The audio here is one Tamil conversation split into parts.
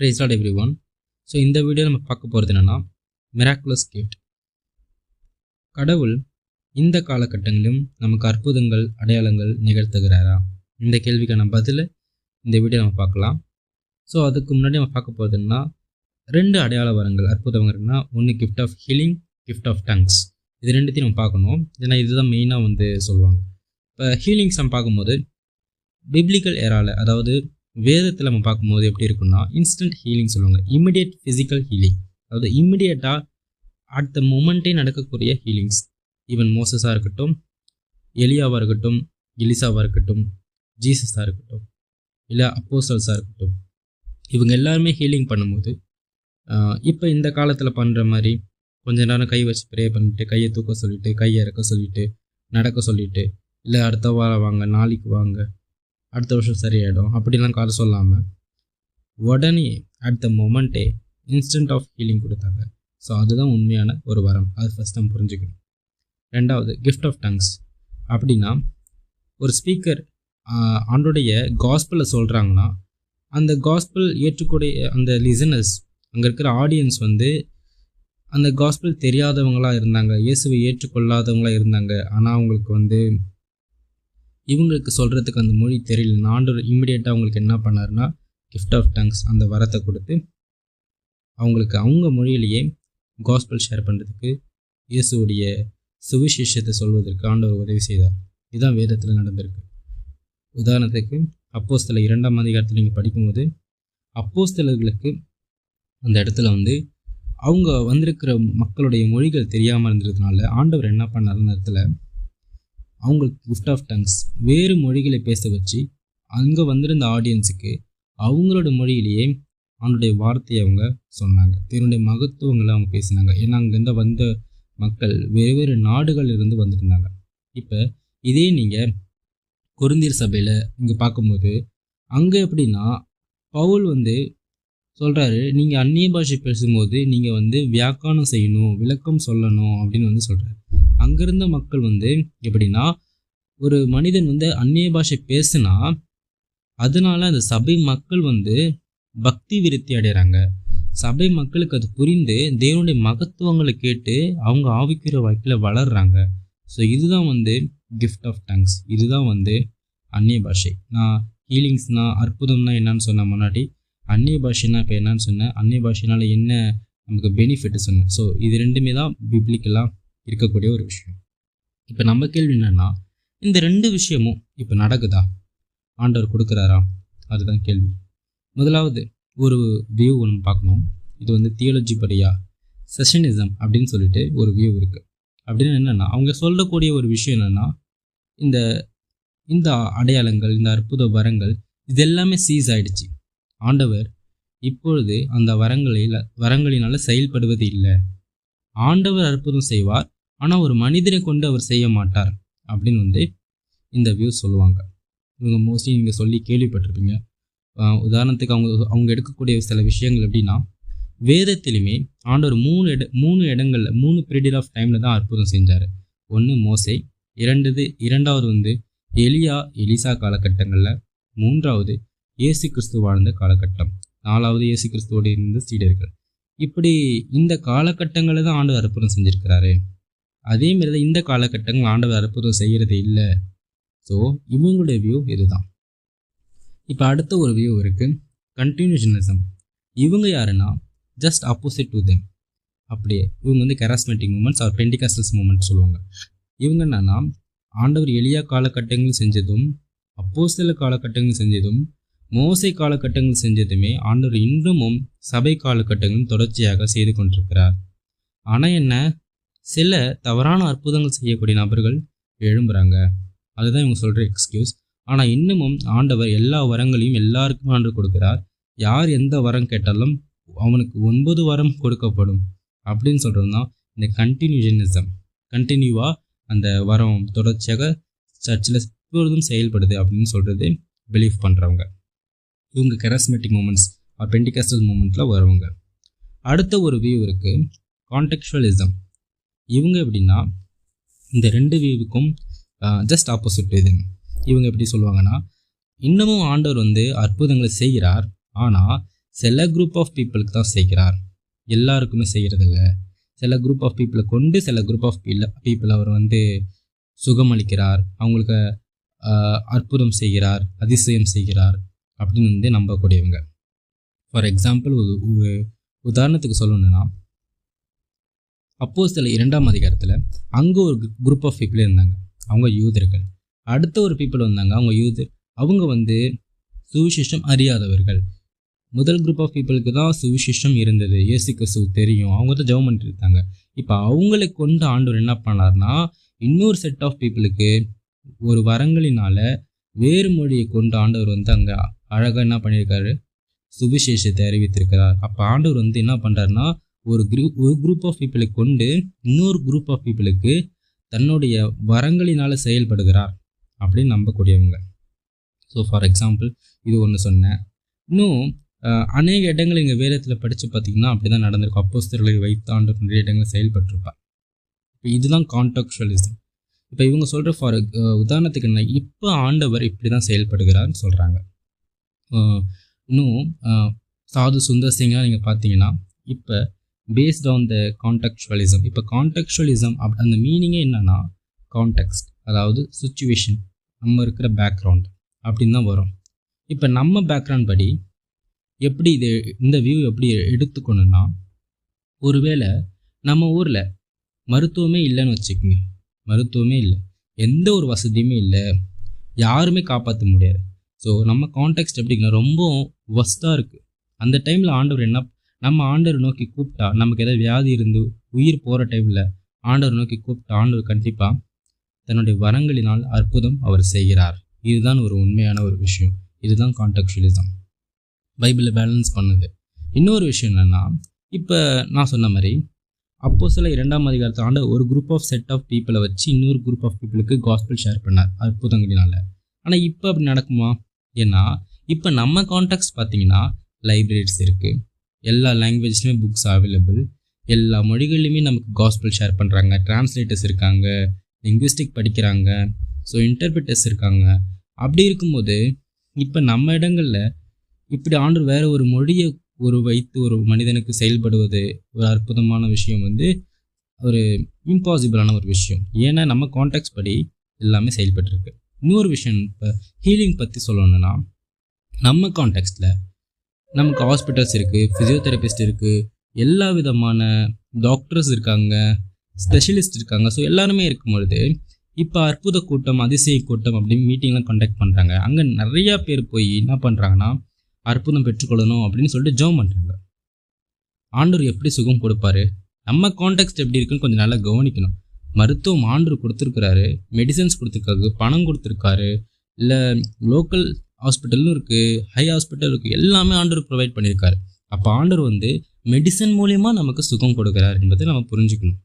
Praise lord every one so இந்த வீடியோ நம்ம பார்க்க போகிறது என்னென்னா மிராக்குலஸ் கிஃப்ட் கடவுள் இந்த காலகட்டங்களிலும் நமக்கு அற்புதங்கள் அடையாளங்கள் நிகழ்த்துகிறாரா? இந்த கேள்விக்கான பதில் இந்த வீடியோ நம்ம பார்க்கலாம். ஸோ அதுக்கு முன்னாடி நம்ம பார்க்க போகிறதுன்னா ரெண்டு அடையாள வரங்கள் அற்புத வரங்கள்னா ஒன்று gift of healing gift of tongues இது ரெண்டுத்தையும் நம்ம பார்க்கணும். ஏன்னா இதுதான் மெயினாக வந்து சொல்லுவாங்க. இப்போ ஹீலிங்ஸ் நம்ம பார்க்கும்போது பிப்ளிக்கல் ஏரால அதாவது வேதத்தில் நம்ம பார்க்கும்போது எப்படி இருக்குன்னா இன்ஸ்டன்ட் ஹீலிங் சொல்லுவாங்க. இமிடியட் ஃபிசிக்கல் ஹீலிங் அதாவது இமிடியேட்டாக அட் த மூமெண்ட்டே நடக்கக்கூடிய ஹீலிங்ஸ் ஈவன் மோசஸாக இருக்கட்டும் எலியாவாக இருக்கட்டும் எலிசாவாக இருக்கட்டும் ஜீசஸாக இருக்கட்டும் இல்லை அப்போசல்ஸாக இருக்கட்டும். இவங்க எல்லாருமே ஹீலிங் பண்ணும்போது இப்போ இந்த காலத்தில் பண்ணுற மாதிரி கொஞ்ச நேரம் கை வச்சு ப்ரே பண்ணிட்டு கையை தூக்க சொல்லிவிட்டு கையை இறக்க சொல்லிட்டு நடக்க சொல்லிட்டு இல்லை அடுத்த வாரம் வாங்க நாளைக்கு வாங்க அடுத்த வருஷம் சரியாயிடும். அப்படிலாம் காலை சொல்லாமல் உடனே அட் த மொமெண்ட்டே இன்ஸ்டன்ட் ஆஃப் ஹீலிங் கொடுத்தாங்க. ஸோ அதுதான் உண்மையான ஒரு வரம். அது ஃபஸ்ட் நம்ம புரிஞ்சுக்கணும். ரெண்டாவது கிஃப்ட் ஆஃப் டங்ஸ் அப்படின்னா ஒரு ஸ்பீக்கர் ஆண்டோடைய காஸ்பிளில் சொல்கிறாங்கன்னா அந்த காஸ்பிள் ஏற்றுக்கூடிய அந்த லிசனர்ஸ் அங்கே இருக்கிற ஆடியன்ஸ் வந்து அந்த காஸ்பிள் தெரியாதவங்களாக இருந்தாங்க இயேசுவை ஏற்றுக்கொள்ளாதவங்களாக இருந்தாங்க. ஆனால் அவங்களுக்கு வந்து இவங்களுக்கு சொல்கிறதுக்கு அந்த மொழி தெரியல. ஆண்டவர் இம்மிடியேட்டாக அவங்களுக்கு என்ன பண்ணாருன்னா கிஃப்ட் ஆஃப் டங்ஸ் அந்த வரத்தை கொடுத்து அவங்களுக்கு அவங்க மொழியிலேயே காஸ்பிள் ஷேர் பண்ணுறதுக்கு இயேசுடைய சுவிசேஷத்தை சொல்வதற்கு ஆண்டவர் உதவி செய்தார். இதுதான் வேதத்தில் நடந்திருக்கு. உதாரணத்துக்கு அப்போஸ்தல இரண்டாம் அதிகாரத்தில் நீங்கள் படிக்கும்போது அப்போஸ்தலர்களுக்கு அந்த இடத்துல வந்து அவங்க வந்திருக்கிற மக்களுடைய மொழிகள் தெரியாமல் இருந்ததுனால ஆண்டவர் என்ன பண்ணார் அந்த இடத்துல அவங்களுக்கு கிஃப்ட் ஆஃப் டங்ஸ் வேறு மொழிகளை பேச வச்சு அங்கே வந்திருந்த ஆடியன்ஸுக்கு அவங்களோட மொழியிலேயே அவனுடைய வார்த்தையை அவங்க சொன்னாங்க. தன்னுடைய மகத்துவங்களை அவங்க பேசினாங்க. ஏன்னா அங்கேருந்து வந்த மக்கள் வெவ்வேறு நாடுகளிலிருந்து இருந்து வந்திருந்தாங்க. இப்போ இதே நீங்கள் குருந்தீர் சபையில் இங்கே பார்க்கும்போது அங்கே எப்படின்னா பவுல் வந்து சொல்கிறாரு நீங்கள் அந்நிய பாஷை பேசும்போது நீங்கள் வந்து வியாக்கானம் செய்யணும் விளக்கம் சொல்லணும் அப்படின்னு வந்து சொல்கிறாரு அங்கிருந்த மக்கள் வந்து எப்படின்னா ஒரு மனிதன் வந்து அந்நிய பாஷை பேசுனா அதனால அந்த சபை மக்கள் வந்து பக்தி விருத்தி அடைகிறாங்க சபை மக்களுக்கு அது புரிந்து தேவனுடைய மகத்துவங்களை கேட்டு அவங்க ஆவிக்கிற வாழ்க்கையில் வளர்றாங்க. ஸோ இதுதான் வந்து கிஃப்ட் ஆஃப் டங்ஸ் இதுதான் வந்து அந்நிய பாஷை. நான் ஹீலிங்ஸ்னா அற்புதம்னா என்னன்னு சொன்ன முன்னாடி அந்நிய பாஷைனா இப்போ என்னன்னு சொன்னேன். அந்நிய பாஷைனால என்ன நமக்கு பெனிஃபிட் சொன்னேன். ஸோ இது ரெண்டுமே தான் பிப்ளிக்கெல்லாம் இருக்கக்கூடிய ஒரு விஷயம். இப்போ நம்ம கேள்வி என்னென்னா இந்த ரெண்டு விஷயமும் இப்போ நடக்குதா? ஆண்டவர் கொடுக்குறாரா? அதுதான் கேள்வி. முதலாவது ஒரு வியூ ஒன்று பார்க்கணும். இது வந்து தியோலஜி படியா? செஷனிசம் அப்படின்னு சொல்லிட்டு ஒரு வியூ இருக்குது அப்படின்னு என்னென்னா அவங்க சொல்லக்கூடிய ஒரு விஷயம் என்னென்னா இந்த இந்த அடையாளங்கள் இந்த அற்புத வரங்கள் இது எல்லாமே சீஸ் ஆயிடுச்சு. ஆண்டவர் இப்பொழுது அந்த வரங்களில் வரங்களினால் செயல்படுவது இல்லை. ஆண்டவர் அற்புதம் செய்வார் ஆனால் ஒரு மனிதரை கொண்டு அவர் செய்ய மாட்டார் அப்படின்னு வந்து இந்த வியூ சொல்லுவாங்க. இவங்க மோஸ்ட்லி நீங்கள் சொல்லி கேள்விப்பட்டிருப்பீங்க. உதாரணத்துக்கு அவங்க அவங்க எடுக்கக்கூடிய சில விஷயங்கள் எப்படின்னா வேதத்திலுமே ஆண்டவர் மூணு இட மூணு இடங்களில் மூணு பீரியட் ஆஃப் டைமில் தான் அற்புதம் செஞ்சார். ஒன்று மோசை இரண்டது இரண்டாவது வந்து எலியா எலிசா காலகட்டங்களில் மூன்றாவது இயேசு கிறிஸ்து வாழ்ந்த காலகட்டம். நாலாவது இயேசு கிறிஸ்துவோடு இருந்த சீடர்கள். இப்படி இந்த காலகட்டங்களில் தான் ஆண்டவர் அற்புதம் செஞ்சுருக்கிறாரு. அதே மாதிரி தான் இந்த காலகட்டங்கள் ஆண்டவர் அற்புதம் செய்கிறது இல்லை. ஸோ இவங்களுடைய வியூ இதுதான். இப்போ அடுத்த ஒரு வியூ இருக்குது கண்டினியூஷனிசம் இவங்க யாருன்னா? ஜஸ்ட் ஆப்போசிட் டு தெம் அப்படியே இவங்க வந்து charismatic moments or Pentecostals moment சொல்லுவாங்க. இவங்க என்னன்னா ஆண்டவர் எளியா காலகட்டங்கள் செஞ்சதும் அப்போ சில காலகட்டங்கள் செஞ்சதும் மோசை காலகட்டங்கள் செஞ்சதுமே ஆண்டவர் இன்னமும் சபை காலகட்டங்களும் தொடர்ச்சியாக செய்து கொண்டிருக்கிறார். ஆனால் என்ன? சில தவறான அற்புதங்கள் செய்யக்கூடிய நபர்கள் எழும்புறாங்க. அதுதான் இவங்க சொல்கிற எக்ஸ்கியூஸ் ஆனால் இன்னமும் ஆண்டவர் எல்லா வரங்களையும் எல்லாருக்கும் ஆண்டு கொடுக்கிறார். யார் எந்த வரம் கேட்டாலும் அவனுக்கு ஒன்பது வரம் கொடுக்கப்படும். அப்படின்னு சொல்கிறது தான் இந்த கண்டினியூஷனிசம் கண்டினியூவாக அந்த வரம் தொடர்ச்சியாக சர்ச்சில் எப்பொழுதும் செயல்படுது அப்படின்னு சொல்கிறது பிலீவ் பண்ணுறவங்க இவங்க கெரஸ்மெட்டிக் மூமெண்ட்ஸ் ஆர் பெண்டிகாஸ்டல் மூமெண்ட்டில் வருவாங்க. அடுத்த ஒரு வியூ இருக்குது கான்டெக்சுவலிசம் இவங்க எப்படின்னா இந்த ரெண்டு வியூவுக்கும் ஜஸ்ட் ஆப்போசிட் இது. இவங்க எப்படி சொல்லுவாங்கன்னா இன்னமும் ஆண்டவர் வந்து அற்புதங்களை செய்கிறார் ஆனால் சில குரூப் ஆஃப் பீப்புளுக்கு தான் செய்கிறார். எல்லாருக்குமே செய்கிறதில்ல சில குரூப் ஆஃப் பீப்புளை கொண்டு சில குரூப் ஆஃப் பீப்புள் அவர் வந்து சுகமளிக்கிறார் அவங்களுக்கு அற்புதம் செய்கிறார் அதிசயம் செய்கிறார் அப்படின்னு வந்து நம்பக்கூடியவங்க. ஃபார் எக்ஸாம்பிள் ஒரு ஒரு உதாரணத்துக்கு சொல்லணும்னா அப்போ சில இரண்டாம் அதிகாரத்தில் அங்கே ஒரு குரூப் ஆஃப் பீப்புள் இருந்தாங்க. அவங்க யூதர்கள். அடுத்த ஒரு பீப்புள் வந்தாங்க அவங்க யூதர் அவங்க வந்து சுவிசேஷம் அறியாதவர்கள். முதல் குரூப் ஆஃப் பீப்புளுக்கு தான் சுவிசேஷம் இருந்தது. இயேசு கிறிஸ்து தெரியும். அவங்க தான் ஜெபம் பண்ணிட்டு இருந்தாங்க இப்போ அவங்களை கொண்டு ஆண்டவர் என்ன பண்ணார்னா இன்னொரு செட் ஆஃப் பீப்புளுக்கு ஒரு வரங்களினால வேறு மொழியை கொண்டு ஆண்டவர் வந்து அங்கே அழகாக என்ன பண்ணியிருக்காரு சுவிசேஷத்தை அறிவித்திருக்கிறார். அப்போ ஆண்டவர் வந்து என்ன பண்ணுறாருன்னா ஒரு குரூப் ஒரு குரூப் ஆஃப் பீப்புளை கொண்டு இன்னொரு குரூப் ஆஃப் பீப்புளுக்கு தன்னுடைய வரங்களினால் செயல்படுகிறார் அப்படின்னு நம்பக்கூடியவங்க. ஸோ ஃபார் எக்ஸாம்பிள் இது ஒன்று சொன்னேன். இன்னும் அநேக இடங்கள் இங்கே வேதத்தில் படித்து பார்த்தீங்கன்னா அப்படி தான் நடந்திருக்கும் அப்போஸ்தர்களை வைத்தாண்டு நிறைய இடங்களில் செயல்பட்டிருப்பார். இப்போ இதுதான் கான்டாக்சுவலிசம் இப்போ இவங்க சொல்கிற ஃபார் உதாரணத்துக்கு என்ன இப்போ ஆண்டவர் இப்படி தான் செயல்படுகிறார்னு சொல்கிறாங்க இன்னும் சாது சுந்தர் சிங்காக நீங்கள் பார்த்தீங்கன்னா இப்போ பேஸ்ட் ஆன் த கான்டெக்சுவலிசம் இப்போ கான்டெக்சுவலிசம் அப் அந்த மீனிங்கே என்னன்னா கான்டெக்ஸ்ட் அதாவது சுச்சுவேஷன் நம்ம இருக்கிற பேக்ரவுண்ட் அப்படின்னு தான் வரும். இப்போ நம்ம பேக்ரவுண்ட் படி எப்படி இது இந்த வியூ எப்படி எடுத்துக்கணும்னா ஒருவேளை நம்ம ஊரில் மருத்துவமே இல்லைன்னு வச்சுக்கோங்க. மருத்துவமே இல்லை. எந்த ஒரு வசதியுமே இல்லை. யாருமே காப்பாற்ற முடியாது. ஸோ நம்ம கான்டெக்ட் எப்படிங்கன்னா ரொம்ப ஒஸ்ட்டாக இருக்குது அந்த டைமில் ஆண்டவர் என்ன நம்ம ஆண்டவர் நோக்கி கூப்பிட்டா நமக்கு ஏதாவது வியாதி இருந்து உயிர் போகிற டைமில் ஆண்டவர் நோக்கி கூப்பிட்டா ஆண்டவர் கண்டிப்பாக தன்னுடைய வரங்களினால் அற்புதம் அவர் செய்கிறார். இதுதான் ஒரு உண்மையான ஒரு விஷயம். இதுதான் கான்டெக்சுவலிசம் பைபிளை பேலன்ஸ் பண்ணுது. இன்னொரு விஷயம் என்னென்னா இப்போ நான் சொன்ன மாதிரி அப்போ சில இரண்டாம் அதிகாரத்தை ஆண்ட ஒரு குரூப் ஆஃப் செட் ஆஃப் பீப்புளை வச்சு இன்னொரு குரூப் ஆஃப் பீப்புளுக்கு காஸ்பிள் ஷேர் பண்ணார் அற்புதங்களினால. ஆனால் இப்போ அப்படி நடக்குமா? ஏன்னா இப்போ நம்ம கான்டாக்ட்ஸ் பார்த்தீங்கன்னா லைப்ரரிஸ் இருக்குது எல்லா லாங்குவேஜ்லையுமே புக்ஸ் அவைலபிள் எல்லா மொழிகள்லையுமே நமக்கு காஸ்பிள் ஷேர் பண்ணுறாங்க டிரான்ஸ்லேட்டர்ஸ் இருக்காங்க. லிங்குவிஸ்டிக் படிக்கிறாங்க. ஸோ இன்டர்பிரிட்டர்ஸ் இருக்காங்க. அப்படி இருக்கும்போது இப்போ நம்ம இடங்களில் இப்படி ஆண்டு வேறு ஒரு மொழியை ஒரு வைத்து ஒரு மனிதனுக்கு செயல்படுவது ஒரு அற்புதமான விஷயம் வந்து ஒரு இம்பாசிபிளான ஒரு விஷயம். ஏன்னா நம்ம கான்டாக்ட்ஸ் படி எல்லாமே செயல்பட்டுருக்கு. இன்னொரு விஷயம் இப்போ ஹீலிங் பற்றி சொல்லணுன்னா நம்ம கான்டெக்ஸ்டில் நமக்கு ஹாஸ்பிட்டல்ஸ் இருக்குது ஃபிசியோதெரபிஸ்ட் இருக்குது எல்லா விதமான டாக்டர்ஸ் இருக்காங்க ஸ்பெஷலிஸ்ட் இருக்காங்க. ஸோ எல்லாருமே இருக்கும் பொழுது இப்போ அற்புத கூட்டம் அதிசய கூட்டம் அப்படின்னு மீட்டிங்லாம் கண்டக்ட் பண்ணுறாங்க அங்கே நிறையா பேர் போய் என்ன பண்ணுறாங்கன்னா அற்புதம் பெற்றுக்கொள்ளணும் அப்படின்னு சொல்லிட்டு ஜோம் பண்ணுறாங்க ஆண்டூர் எப்படி சுகம் கொடுப்பாரு? நம்ம கான்டெக்ட் எப்படி இருக்குன்னு கொஞ்சம் நல்லா கவனிக்கணும். மருத்துவம் ஆண்டூர் கொடுத்துருக்குறாரு மெடிசன்ஸ் கொடுத்துருக்காரு பணம் கொடுத்துருக்காரு இல்லை லோக்கல் ஹாஸ்பிட்டலும் இருக்குது ஹை ஹாஸ்பிட்டல் இருக்குது எல்லாமே ஆண்டவர் ப்ரொவைட் பண்ணியிருக்காரு. அப்போ ஆண்டவர் வந்து மெடிசன் மூலிமா நமக்கு சுகம் கொடுக்குறார் என்பதை நம்ம புரிஞ்சுக்கணும்.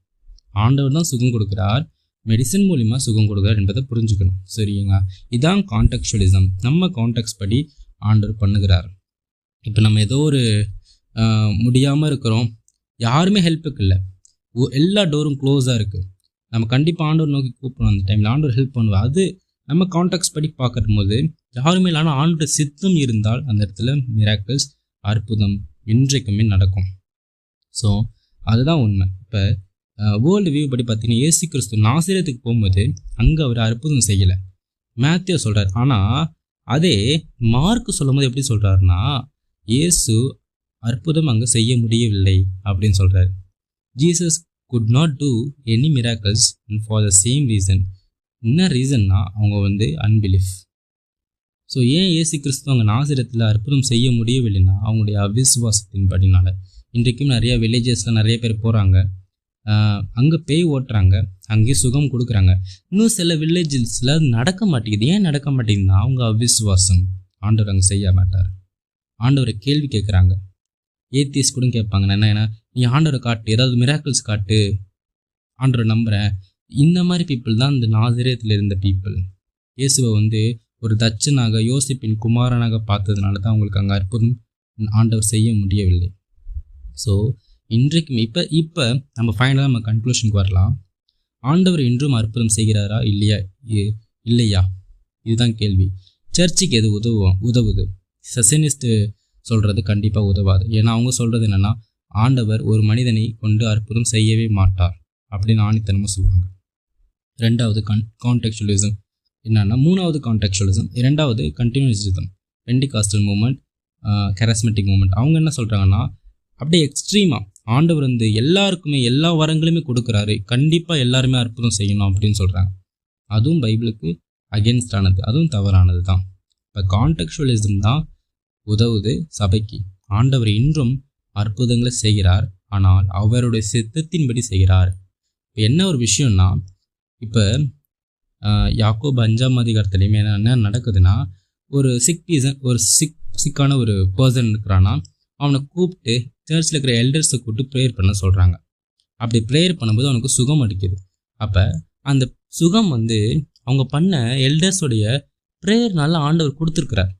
ஆண்டவர் தான் சுகம் கொடுக்குறார் மெடிசன் மூலிமா சுகம் கொடுக்குறார் என்பதை புரிஞ்சுக்கணும். சரிங்க இதான் கான்டெக்சுவலிசம் நம்ம கான்டெக்ட் படி ஆண்டவர் பண்ணுகிறார். இப்போ நம்ம ஏதோ ஒரு முடியாமல் இருக்கிறோம். யாருமே ஹெல்ப்புக்கு இல்லை. எல்லா டோரும் க்ளோஸாக இருக்குது நம்ம கண்டிப்பாக ஆண்டவர் நோக்கி கூப்பிடணும் அந்த டைமில் ஆண்டவர் ஹெல்ப் பண்ணுவார். அது நம்ம கான்டாக்ட்ஸ் படி பார்க்கும் போது யாருமே இல்லைனா ஆண்டோட சித்தம் இருந்தால் அந்த இடத்துல மிராக்கிள்ஸ் அற்புதம் இன்றைக்குமே நடக்கும். ஸோ அதுதான் உண்மை. இப்போ வேர்ல்டு வியூ படி பார்த்தீங்கன்னா ஏசு கிறிஸ்து நாசிரியத்துக்கு போகும்போது அங்கே அவர் அற்புதம் செய்யலை. மேத்யூ சொல்கிறார் ஆனால் அதே மார்க் சொல்லும்போது எப்படி சொல்கிறாருன்னா இயேசு அற்புதம் அங்கே செய்ய முடியவில்லை அப்படின்னு சொல்கிறார் Jesus could not do any miracles for the same reason என்ன ரீசன்னா அவங்க வந்து அன்பிலீஃப் ஸோ ஏன் ஏசி கிறிஸ்துவ அவங்க நாசிரத்தில் அற்புதம் செய்ய முடியவில்லைன்னா அவங்களுடைய அவிசுவாசத்தின் படினால் இன்றைக்கும் நிறைய வில்லேஜஸில் நிறைய பேர் போகிறாங்க அங்கே பேய் ஓட்டுறாங்க. அங்கேயே சுகம் கொடுக்குறாங்க. இன்னும் சில வில்லேஜஸில் நடக்க மாட்டேங்குது. ஏன் நடக்க மாட்டேங்குதுன்னா அவங்க அவிசுவாசம். ஆண்டவர் அங்கே செய்ய மாட்டார். ஆண்டவரை கேள்வி கேட்குறாங்க. ஏத்தியஸ் கூட கேட்பாங்க. நான் என்ன நீ ஆண்டவரை காட்டு ஏதாவது மிராக்கிள்ஸ் காட்டு. ஆண்டவரை நம்புகிறேன் இந்த மாதிரி பீப்புள் தான் இந்த நாசிரியத்தில் இருந்த பீப்புள் இயேசுவை வந்து ஒரு தச்சனாக யோசிப்பின் குமாரனாக பார்த்ததுனால தான் அவங்களுக்கு அங்கே அற்புதம் ஆண்டவர் செய்ய முடியவில்லை. ஸோ இன்றைக்கும் இப்போ இப்போ நம்ம ஃபைனலாக நம்ம கன்க்ளூஷனுக்கு வரலாம். ஆண்டவர் இன்றும் அற்புதம் செய்கிறாரா இல்லையா? இ- இல்லையா? இதுதான் கேள்வி. சர்ச்சுக்கு எது உதவும் உதவுது? செசனிஸ்ட்டு சொல்கிறது கண்டிப்பாக உதவாது. ஏன்னா அவங்க சொல்கிறது என்னென்னா ஆண்டவர் ஒரு மனிதனை கொண்டு அற்புதம் செய்யவே மாட்டார் அப்படின்னு ஆணித்தனமாக சொல்லுவாங்க. ரெண்டாவது கன் கான்டெக்சுவலிசம் என்னென்னா மூணாவது கான்டெக்சுவலிசம் இரண்டாவது continuism Pentecostal movement charismatic movement அவங்க என்ன சொல்கிறாங்கன்னா அப்படியே எக்ஸ்ட்ரீமாக ஆண்டவர் வந்து எல்லாருக்குமே எல்லா வரங்களுமே கொடுக்குறாரு. கண்டிப்பாக எல்லாருமே அற்புதம் செய்யணும் அப்படின்னு சொல்கிறாங்க அதுவும் பைபிளுக்கு அகேன்ஸ்டானது அதுவும் தவறானது தான். இப்போ கான்டெக்சுவலிசம் தான் உதவுது சபைக்கு. ஆண்டவர் இன்றும் அற்புதங்களை செய்கிறார். ஆனால் அவருடைய சித்தத்தின்படி செய்கிறார். இப்போ என்ன ஒரு விஷயம்னா இப்போ யாக்கோப் அஞ்சாம் அதிகாரத்துலேயுமே என்ன நடக்குதுன்னா ஒரு சிக் பீசன் ஒரு சிக் சிக்கான ஒரு பர்சன் இருக்கிறான்னா அவனை கூப்பிட்டு சர்ச்சில் இருக்கிற எல்டர்ஸை கூப்பிட்டு ப்ரேயர் பண்ண சொல்கிறாங்க அப்படி ப்ரேயர் பண்ணும்போது அவனுக்கு சுகம் அடிக்குது. அப்போ அந்த சுகம் வந்து அவங்க பண்ண எல்டர்ஸோடைய ப்ரேயர்னால ஆண்டவர் கொடுத்துருக்குறார்.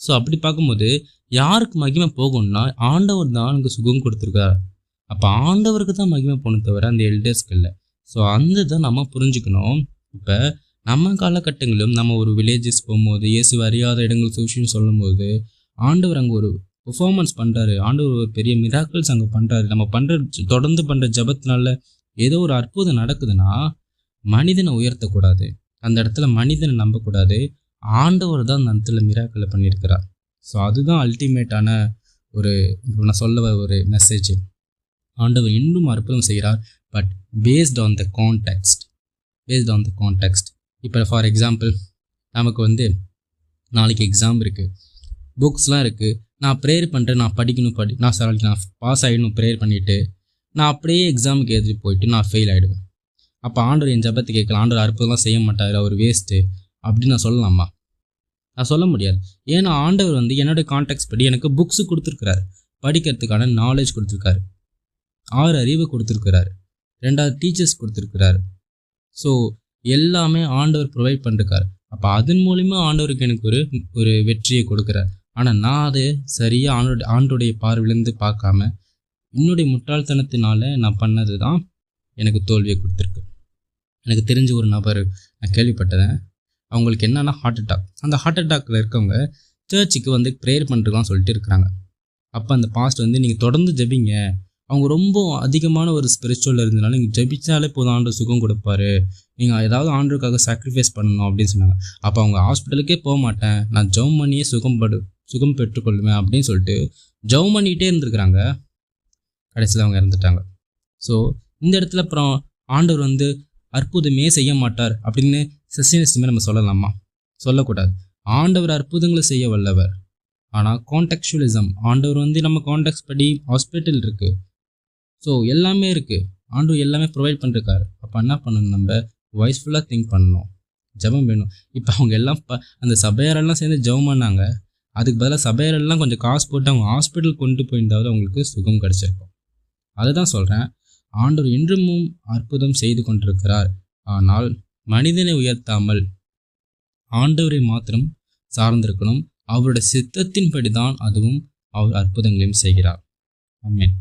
ஸோ அப்படி பார்க்கும்போது யாருக்கு மகிமை போகணும்னா ஆண்டவர் தான் அவனுக்கு சுகம் கொடுத்துருக்கார். அப்போ ஆண்டவருக்கு தான் மகிமை போகணும் தவிர அந்த எல்டர்ஸ்க்கு இல்லை. ஸோ அந்த தான் நம்ம புரிஞ்சுக்கணும். இப்போ நம்ம காலகட்டங்களும் நம்ம ஒரு வில்லேஜஸ் போகும்போது இயேசு அறியாத இடங்கள் சூழ்ச்சின்னு சொல்லும்போது ஆண்டவர் அங்கே ஒரு பெர்ஃபார்மன்ஸ் பண்ணுறாரு ஆண்டவர் ஒரு பெரிய மிராக்கிள்ஸ் அங்கே பண்ணுறாரு நம்ம பண்ணுற தொடர்ந்து பண்ணுற ஜபத்தினால ஏதோ ஒரு அற்புதம் நடக்குதுன்னா மனிதனை உயர்த்தக்கூடாது. அந்த இடத்துல மனிதனை நம்பக்கூடாது. ஆண்டவர் தான் அந்த இடத்துல மிராக்களை பண்ணியிருக்கிறார். ஸோ அதுதான் அல்டிமேட்டான ஒரு இப்போ நான் சொல்ல ஒரு மெசேஜ் ஆண்டவர் இன்னும் அற்புதம் செய்கிறார். But based on the context based on the context இப்போ ஃபார் எக்ஸாம்பிள் நமக்கு வந்து நாளைக்கு எக்ஸாம் இருக்குது புக்ஸ்லாம் இருக்குது நான் ப்ரேயர் பண்ணுறேன் நான் படிக்கணும் படி நான் சாரி நான் பாஸ் ஆகிடணும் ப்ரேயர் பண்ணிவிட்டு நான் அப்படியே எக்ஸாமுக்கு எழுதி போயிட்டு நான் ஃபெயில் ஆகிடுவேன் அப்போ ஆண்டவர் என் ஜபத்தை கேட்கலாம் ஆண்டவர் அற்புதம்லாம் செய்ய மாட்டார் அவர் வேஸ்ட்டு அப்படின்னு நான் சொல்லலாமா? நான் சொல்ல முடியாது. ஏன்னா ஆண்டவர் வந்து என்னோடய கான்டாக்ட்ஸ் படி எனக்கு புக்ஸு கொடுத்துருக்குறாரு. படிக்கிறதுக்கான நாலேஜ் கொடுத்துருக்காரு. ஆறு அறிவு கொடுத்துருக்கிறார். ரெண்டாவது டீச்சர்ஸ் கொடுத்துருக்கிறார். ஸோ எல்லாமே ஆண்டவர் ப்ரொவைட் பண்ணிருக்கார் அப்போ அதன் மூலிமா ஆண்டவருக்கு எனக்கு ஒரு ஒரு வெற்றியை கொடுக்குறார். ஆனால் நான் அதை சரியாக ஆண்டோட ஆண்டோடைய பார்வையிலேருந்து பார்க்காம என்னுடைய முட்டாள்தனத்தினால நான் பண்ணது தான் எனக்கு தோல்வியை கொடுத்துருக்கு. எனக்கு தெரிஞ்ச ஒரு நபர் நான் கேள்விப்பட்டேன். அவங்களுக்கு என்னென்னா ஹார்ட் அட்டாக் அந்த ஹார்ட் அட்டாக்கில் இருக்கவங்க சர்ச்சுக்கு வந்து ப்ரேயர் பண்ணுறதுலாம் சொல்லிட்டு இருக்கிறாங்க. அப்போ அந்த பாஸ்ட் வந்து நீங்கள் தொடர்ந்து ஜபிங்க. அவங்க ரொம்ப அதிகமான ஒரு ஸ்பிரிச்சுவல் இருந்தனால நீங்கள் ஜபிச்சாலே போதும் ஆண்டு சுகம் கொடுப்பாரு. நீங்கள் ஏதாவது ஆண்டுக்காக சாக்ரிஃபைஸ் பண்ணணும் அப்படின்னு சொன்னாங்க. அப்போ அவங்க ஹாஸ்பிட்டலுக்கே போக மாட்டேன். நான் ஜவ் பண்ணியே சுகம் படு சுகம் பெற்றுக்கொள்வேன் அப்படின்னு சொல்லிட்டு ஜவ் பண்ணிகிட்டே இருந்திருக்கிறாங்க. கடைசியில் அவங்க இறந்துட்டாங்க. ஸோ இந்த இடத்துல அப்புறம் ஆண்டவர் வந்து அற்புதமே செய்ய மாட்டார் அப்படின்னு செசினிஸ்டுமே நம்ம சொல்லலாமா? சொல்லக்கூடாது. ஆண்டவர் அற்புதங்களை செய்ய வல்லவர். ஆனால் கான்டெக்சுவலிசம் ஆண்டவர் வந்து நம்ம கான்டெக்ட் படி ஹாஸ்பிட்டல் இருக்குது ஸோ எல்லாமே இருக்குது ஆண்டவர் எல்லாமே ப்ரொவைட் பண்ணிருக்காரு. அப்போ என்ன பண்ணணும் நம்ம? வாய்ஸ்ஃபுல்லாக திங்க் பண்ணணும். ஜபம் வேணும். இப்போ அவங்க எல்லாம் ப அந்த சபையாரெல்லாம் சேர்ந்து ஜபம் பண்ணாங்க. அதுக்கு பதிலாக சபையாரெல்லாம் கொஞ்சம் காசு போட்டு அவங்க ஹாஸ்பிட்டல் கொண்டு போயிருந்தாவது அவங்களுக்கு சுகம் கிடச்சிருக்கும். அதுதான் சொல்கிறேன் ஆண்டவர் இன்றுமும் அற்புதம் செய்து கொண்டிருக்கிறார். ஆனால் மனிதனை உயர்த்தாமல் ஆண்டவரை மாத்திரம் சார்ந்திருக்கணும். அவருடைய சித்தத்தின்படி தான் அதுவும் அவர் அற்புதங்களையும் செய்கிறார். ஆமேன்